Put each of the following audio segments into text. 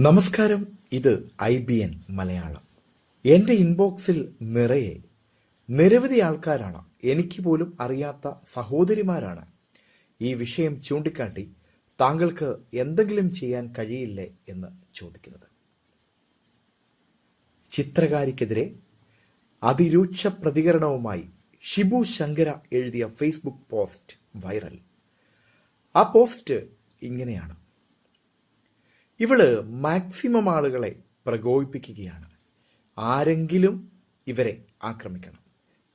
നമസ്കാരം. ഇത് I B N Malayalam. എന്റെ ഇൻബോക്സിൽ നിറയെ നിരവധി ആൾക്കാരാണ്. എനിക്ക് പോലും അറിയാത്ത സഹോദരിമാരാണ്. ഈ വിഷയം ചൂണ്ടിക്കാട്ടി താങ്കൾക്ക് എന്തെങ്കിലും ചെയ്യാൻ കഴിയില്ലേ എന്ന് ചോദിക്കുന്നത്. ചിത്രകാരിക്കെതിരെ അതിരൂക്ഷ പ്രതികരണവുമായി ഷിബു ശങ്കര എഴുതിയ ഫേസ്ബുക്ക് പോസ്റ്റ് വൈറൽ. ആ പോസ്റ്റ് ഇങ്ങനെയാണ്. ഇവൾ മാക്സിമം ആളുകളെ പ്രകോപിപ്പിക്കുകയാണ്. ആരെങ്കിലും ഇവരെ ആക്രമിക്കണം.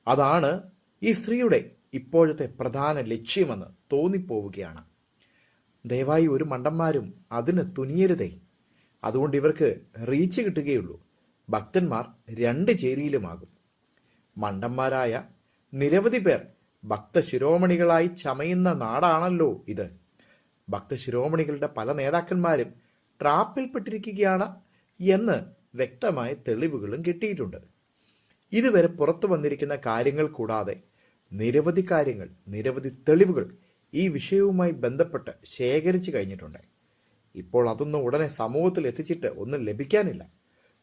അതാണ് ഈ സ്ത്രീയുടെ ഇപ്പോഴത്തെ പ്രധാന ലക്ഷ്യമെന്ന് തോന്നിപ്പോവുകയാണ്. ദയവായി ഒരു മണ്ടന്മാരും അതിന് തുനിയരുതേ. അതുകൊണ്ട് ഇവർക്ക് റീച്ച് കിട്ടുകയുള്ളൂ. ഭക്തന്മാർ രണ്ട് ചേരിയിലുമാകും. മണ്ടന്മാരായ നിരവധി പേർ ഭക്തശിരോമണികളായി ചമയുന്ന നാടാണല്ലോ ഇത്. ഭക്തശിരോമണികളുടെ പല നേതാക്കന്മാരും ട്രാപ്പിൽപ്പെട്ടിരിക്കുകയാണ് എന്ന് വ്യക്തമായ തെളിവുകളും കിട്ടിയിട്ടുണ്ട്. ഇതുവരെ പുറത്തു വന്നിരിക്കുന്ന കാര്യങ്ങൾ കൂടാതെ നിരവധി കാര്യങ്ങൾ നിരവധി തെളിവുകൾ ഈ വിഷയവുമായി ബന്ധപ്പെട്ട് ശേഖരിച്ചു കഴിഞ്ഞിട്ടുണ്ട്. ഇപ്പോൾ അതൊന്നും ഉടനെ സമൂഹത്തിൽ എത്തിച്ചിട്ട് ഒന്നും ലഭിക്കാനില്ല.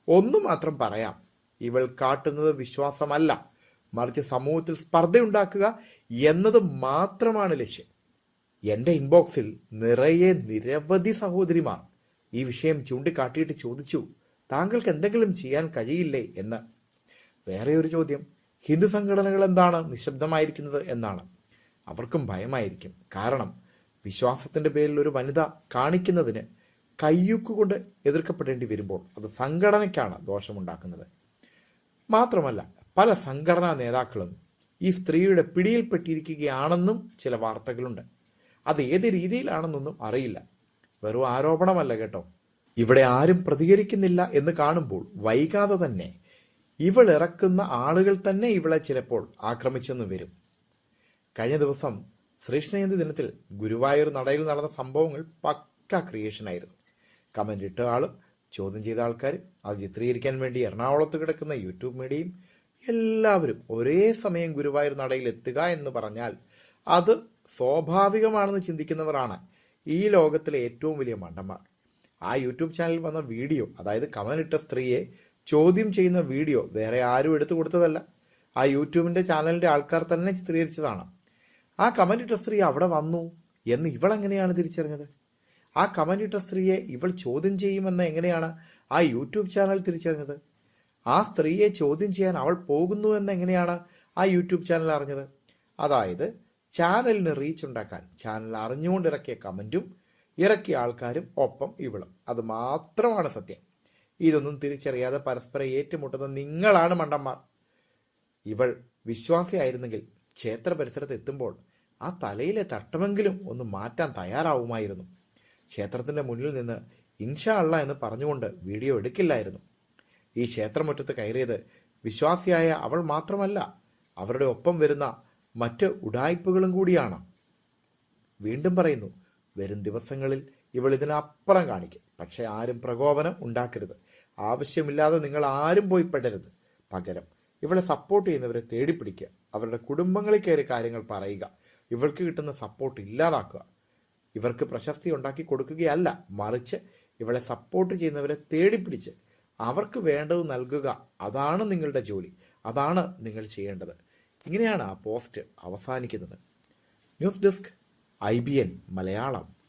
ഒന്നു മാത്രം പറയാം ഇവൾ കാട്ടുന്നത് വിശ്വാസമല്ല. മറിച്ച് സമൂഹത്തിൽ സ്പർദ്ധയുണ്ടാക്കുക എന്നത് മാത്രമാണ് ലക്ഷ്യം. എന്റെ ഇൻബോക്സിൽ നിറയെ നിരവധി സഹോദരിമാർ ഈ വിഷയം ചൂണ്ടിക്കാട്ടിയിട്ട് ചോദിച്ചു താങ്കൾക്ക് എന്തെങ്കിലും ചെയ്യാൻ കഴിയില്ലേ? എന്ന്. വേറെ ഒരു ചോദ്യം ഹിന്ദു സംഘടനകൾ എന്താണ് നിശബ്ദമായിരിക്കുന്നത്? എന്നാണ്. അവർക്കും ഭയമായിരിക്കും. കാരണം വിശ്വാസത്തിന്റെ പേരിൽ ഒരു വനിത കാണിക്കുന്നതിന് കയ്യൂക്കുകൊണ്ട് എതിർക്കപ്പെടേണ്ടി വരുമ്പോൾ അത് സംഘടനയ്ക്കാണ് ദോഷമുണ്ടാക്കുന്നത്. മാത്രമല്ല പല സംഘടനാ നേതാക്കളും ഈ സ്ത്രീയുടെ പിടിയിൽപ്പെട്ടിരിക്കുകയാണെന്നും ചില വാർത്തകളുണ്ട്. അത് ഏത് രീതിയിലാണെന്നൊന്നും അറിയില്ല. വെറും ആരോപണമല്ല കേട്ടോ. ഇവിടെ ആരും പ്രതികരിക്കുന്നില്ല എന്ന് കാണുമ്പോൾ വൈകാതെ തന്നെ ഇവൾ ഇറക്കുന്ന ആളുകൾ തന്നെ ഇവളെ ചിലപ്പോൾ ആക്രമിച്ചെന്ന് വരും. കഴിഞ്ഞ ദിവസം ശ്രീകൃഷ്ണജയന്തി ദിനത്തിൽ ഗുരുവായൂർ നടയിൽ നടന്ന സംഭവങ്ങൾ പക്ക ക്രിയേഷൻ ആയിരുന്നു. കമന്റ് ഇട്ട ആളും ചോദ്യം ചെയ്ത ആൾക്കാരും അത് ചിത്രീകരിക്കാൻ വേണ്ടി എറണാകുളത്ത് കിടക്കുന്ന യൂട്യൂബ് മീഡിയയും എല്ലാവരും ഒരേ സമയം ഗുരുവായൂർ നടയിൽ എത്തുക എന്ന് പറഞ്ഞാൽ അത് സ്വാഭാവികമാണെന്ന് ചിന്തിക്കുന്നവരാണ്. ഈ ലോകത്തിലെ ഏറ്റവും വലിയ മണ്ടന്മാർ ആ യൂട്യൂബ് ചാനലിൽ വന്ന വീഡിയോ അതായത് കമലിട്ട സ്ത്രീയെ ചോദ്യം ചെയ്യുന്ന വീഡിയോ വേറെ ആരും എടുത്തു കൊടുത്തതല്ല. ആ യൂട്യൂബിന്റെ ചാനലിന്റെ ആൾക്കാർ തന്നെ ചിത്രീകരിച്ചതാണ്. ആ കമലിട്ട സ്ത്രീ അവിടെ വന്നു എന്ന് ഇവൾ എങ്ങനെയാണ് തിരിച്ചറിഞ്ഞത്? ആ കമലിട്ട സ്ത്രീയെ ഇവൾ ചോദ്യം ചെയ്യുമെന്ന് എങ്ങനെയാണ് ആ യൂട്യൂബ് ചാനൽ തിരിച്ചറിഞ്ഞത്? ആ സ്ത്രീയെ ചോദ്യം ചെയ്യാൻ അവൾ പോകുന്നു എന്ന് എങ്ങനെയാണ് ആ യൂട്യൂബ് ചാനൽ അറിഞ്ഞത്? അതായത് ചാനലിന് റീച്ച് ഉണ്ടാക്കാൻ ചാനൽ അറിഞ്ഞുകൊണ്ട് ഇറക്കിയ കമന്റും ഇറക്കിയ ആൾക്കാരും ഒപ്പം ഇവളും. അത് മാത്രമാണ് സത്യം. ഇതൊന്നും തിരിച്ചറിയാതെ പരസ്പരം ഏറ്റുമുട്ടുന്ന നിങ്ങളാണ് മണ്ടന്മാർ. ഇവൾ വിശ്വാസിയായിരുന്നെങ്കിൽ ക്ഷേത്ര പരിസരത്ത് എത്തുമ്പോൾ ആ തലയിലെ തട്ടമെങ്കിലും ഒന്ന് മാറ്റാൻ തയ്യാറാവുമായിരുന്നു. ക്ഷേത്രത്തിന്റെ മുന്നിൽ നിന്ന് ഇൻഷാ അള്ള എന്ന് പറഞ്ഞുകൊണ്ട് വീഡിയോ എടുക്കില്ലായിരുന്നു. ഈ ക്ഷേത്രമുറ്റത്ത് കയറിയത് വിശ്വാസിയായ അവൾ മാത്രമല്ല അവരുടെ ഒപ്പം വരുന്ന മറ്റ് ഉടായ്പകളും കൂടിയാണ്. വീണ്ടും പറയുന്നു വരും ദിവസങ്ങളിൽ ഇവൾ ഇതിനപ്പുറം കാണിക്കും. പക്ഷെ ആരും പ്രകോപനം ഉണ്ടാക്കരുത്. ആവശ്യമില്ലാതെ നിങ്ങൾ ആരും പോയി പെടരുത്. പകരം ഇവളെ സപ്പോർട്ട് ചെയ്യുന്നവരെ തേടിപ്പിടിക്കുക. അവരുടെ കുടുംബങ്ങളിൽ കയറി കാര്യങ്ങൾ പറയുക. ഇവൾക്ക് കിട്ടുന്ന സപ്പോർട്ട് ഇല്ലാതാക്കുക. ഇവർക്ക് പ്രശസ്തി ഉണ്ടാക്കി കൊടുക്കുകയല്ല. മറിച്ച് ഇവളെ സപ്പോർട്ട് ചെയ്യുന്നവരെ തേടിപ്പിടിച്ച് അവർക്ക് വേണ്ടത് നൽകുക. അതാണ് നിങ്ങളുടെ ജോലി. അതാണ് നിങ്ങൾ ചെയ്യേണ്ടത്. ഇങ്ങനെയാണ് ആ പോസ്റ്റ് അവസാനിക്കുന്നത്. News desk I B N Malayalam.